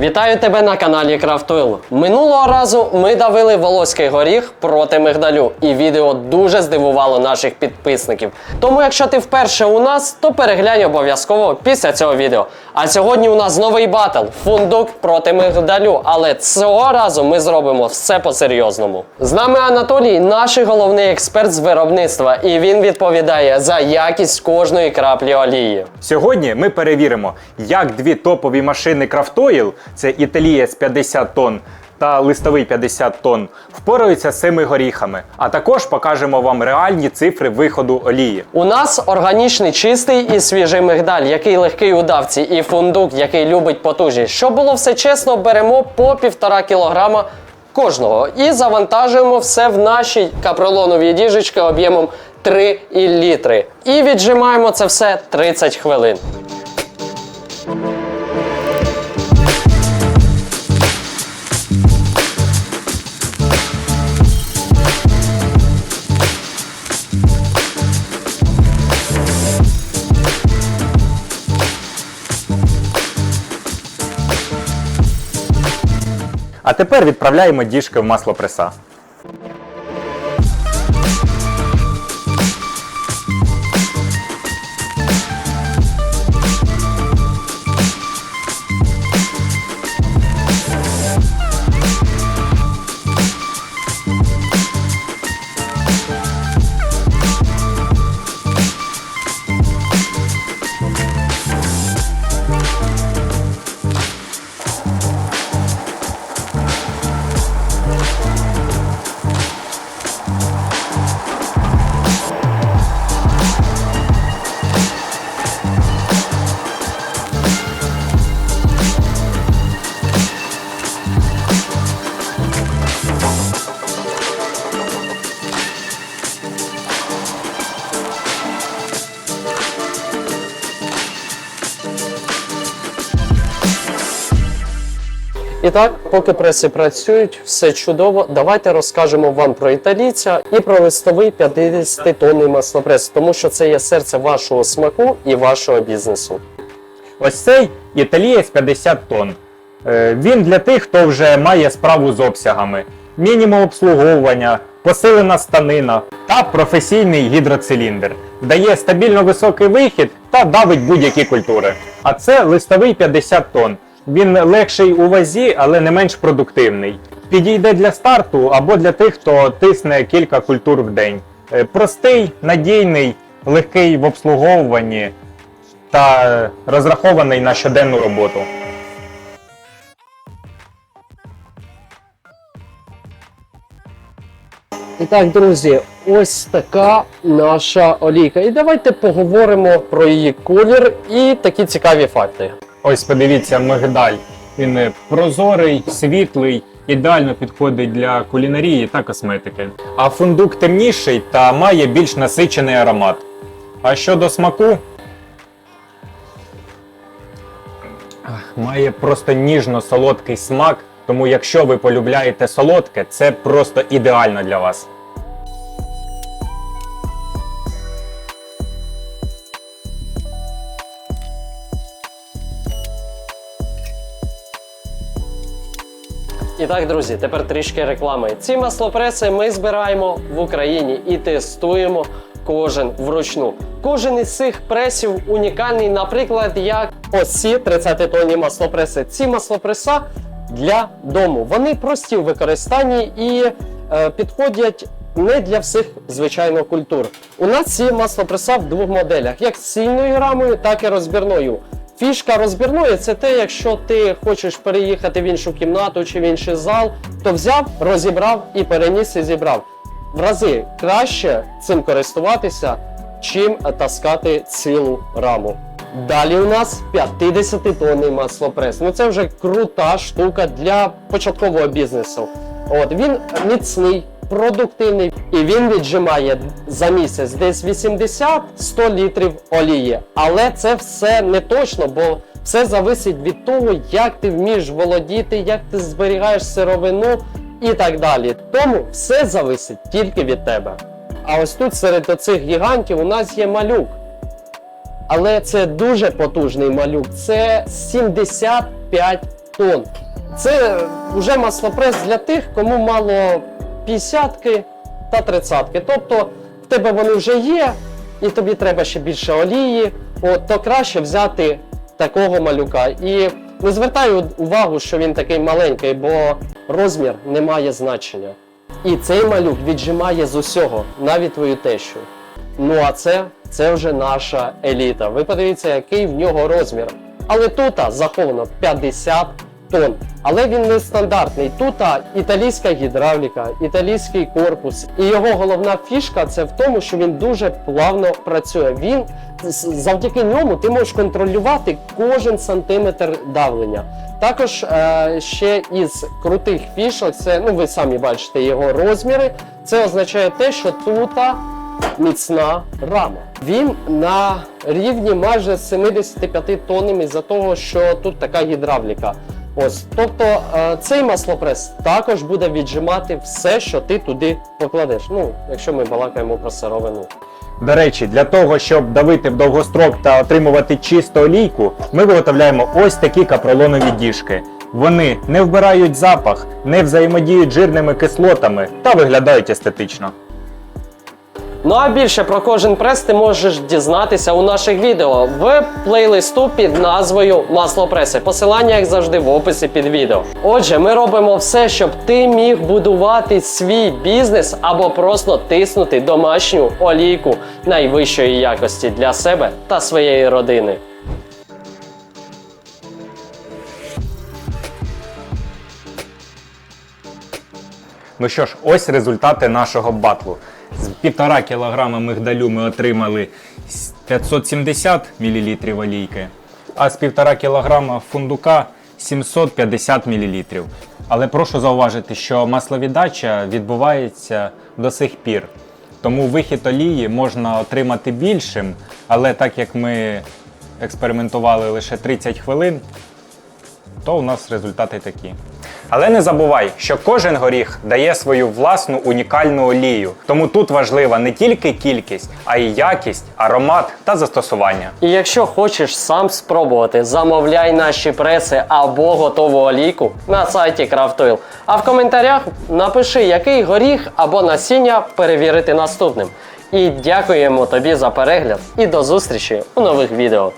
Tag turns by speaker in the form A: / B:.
A: Вітаю тебе на каналі Крафтойл. Минулого разу ми давили волоський горіх проти мигдалю, і відео дуже здивувало наших підписників. Тому, якщо ти вперше у нас, то переглянь обов'язково після цього відео. А сьогодні у нас новий батл фундук проти мигдалю. Але цього разу ми зробимо все по-серйозному. З нами Анатолій, наш головний експерт з виробництва, і він відповідає за якість кожної краплі олії.
B: Сьогодні ми перевіримо, як дві топові машини Крафтоїл, це Італієць 50 тонн та листовий 50 тонн, впораються з цими горіхами. А також покажемо вам реальні цифри виходу олії.
A: У нас органічний чистий і свіжий мигдаль, який легкий у давці, і фундук, який любить потужність. Щоб було все чесно, беремо по півтора кілограма кожного і завантажуємо все в наші капролонові діжечки об'ємом 3 літри. І віджимаємо це все 30 хвилин.
B: А тепер відправляємо діжки в масло
A: І так, поки преси працюють, все чудово. Давайте розкажемо вам про італійця і про листовий 50-тонний маслопрес, тому що це є серце вашого смаку і вашого бізнесу.
B: Ось цей італієць 50 тонн. Е, Він для тих, хто вже має справу з обсягами, мінімум обслуговування, посилена станина та професійний гідроциліндр. Дає стабільно високий вихід та давить будь-які культури. А це листовий 50 тонн. Він легший у вазі, але не менш продуктивний. Підійде для старту або для тих, хто тисне кілька культур в день. Е, Простий, надійний, легкий в обслуговуванні та розрахований на щоденну роботу.
A: І так, друзі, ось така наша олійка. І давайте поговоримо про її колір і такі цікаві факти.
B: Ось подивіться, мигдаль. Він е, прозорий, світлий, ідеально підходить для кулінарії та косметики. А фундук темніший та має більш насичений аромат. А щодо смаку, має просто ніжно-солодкий смак. Тому якщо ви полюбляєте солодке, це просто ідеально для вас.
A: І так, друзі, тепер трішки реклами. Ці маслопреси ми збираємо в Україні і тестуємо кожен вручну. Кожен із цих пресів унікальний, наприклад, як ось ці 30-тонні маслопреси. Ці маслопреса для дому. Вони прості в використанні і е, підходять. Не для всіх, звичайно, культур. У нас ці маслопреса в двох моделях: як з цільною рамою, так і розбірною. Фішка розбірної це те, якщо ти хочеш переїхати в іншу кімнату чи в інший зал, то взяв, розібрав і переніс і зібрав. В рази краще цим користуватися, чим таскати цілу раму. Далі у нас 50-тонний маслопрес. Ну це вже крута штука для початкового бізнесу. От він міцний, продуктивний і він віджимає за місяць десь 80-100 літрів олії. Але це все не точно, бо все залежить від того, як ти вмієш володіти, як ти зберігаєш сировину і так далі. Тому все залежить тільки від тебе. А ось тут серед оцих гігантів у нас є малюк. Але це дуже потужний малюк. Це 75 тонн. Це вже маслопрес для тих, кому мало 50-ки та 30-ки. Тобто в тебе вони вже є, і тобі треба ще більше олії, от, то краще взяти такого малюка. І не звертаю увагу, що він такий маленький, бо розмір не має значення. І цей малюк віджимає з усього, навіть твою тещу. Ну а це, це вже наша еліта. Ви подивіться, який в нього розмір. Але тут заховано 50 тонн. Але він не стандартний. Тут італійська гідравліка, італійський корпус. І його головна фішка це в тому, що він дуже плавно працює. Він завдяки ньому ти можеш контролювати кожен сантиметр давлення. Також е, ще із крутих фішок, це ну ви самі бачите його розміри. Це означає те, що тут міцна рама. Він на рівні майже 75 тоннами за того, що тут така гідравліка. Ось, тобто е, цей маслопрес також буде віджимати все, що ти туди покладеш. Ну, якщо ми балакаємо про сировину.
B: До речі, для того, щоб давити в довгострок та отримувати чисту олійку, ми виготовляємо ось такі капролонові діжки. Вони не вбирають запах, не взаємодіють жирними кислотами та виглядають естетично.
A: Ну а більше про кожен прес ти можеш дізнатися у наших відео в плейлисту під назвою Масло преси. Посилання, як завжди, в описі під відео. Отже, ми робимо все, щоб ти міг будувати свій бізнес або просто тиснути домашню олійку найвищої якості для себе та своєї родини.
B: Ну що ж, ось результати нашого батлу. З 1,5 кг мигдалю ми отримали 570 мл олійки, а з 1,5 кг фундука 750 мл. Але прошу зауважити, що масловіддача відбувається до сих пір. Тому вихід олії можна отримати більшим, але так як ми експериментували лише 30 хвилин, то у нас результати такі. Але не забувай, що кожен горіх дає свою власну унікальну олію. Тому тут важлива не тільки кількість, а й якість, аромат та застосування.
A: І якщо хочеш сам спробувати, замовляй наші преси або готову олійку на сайті Craft.oil. А в коментарях напиши, який горіх або насіння перевірити наступним. І дякуємо тобі за перегляд і до зустрічі у нових відео.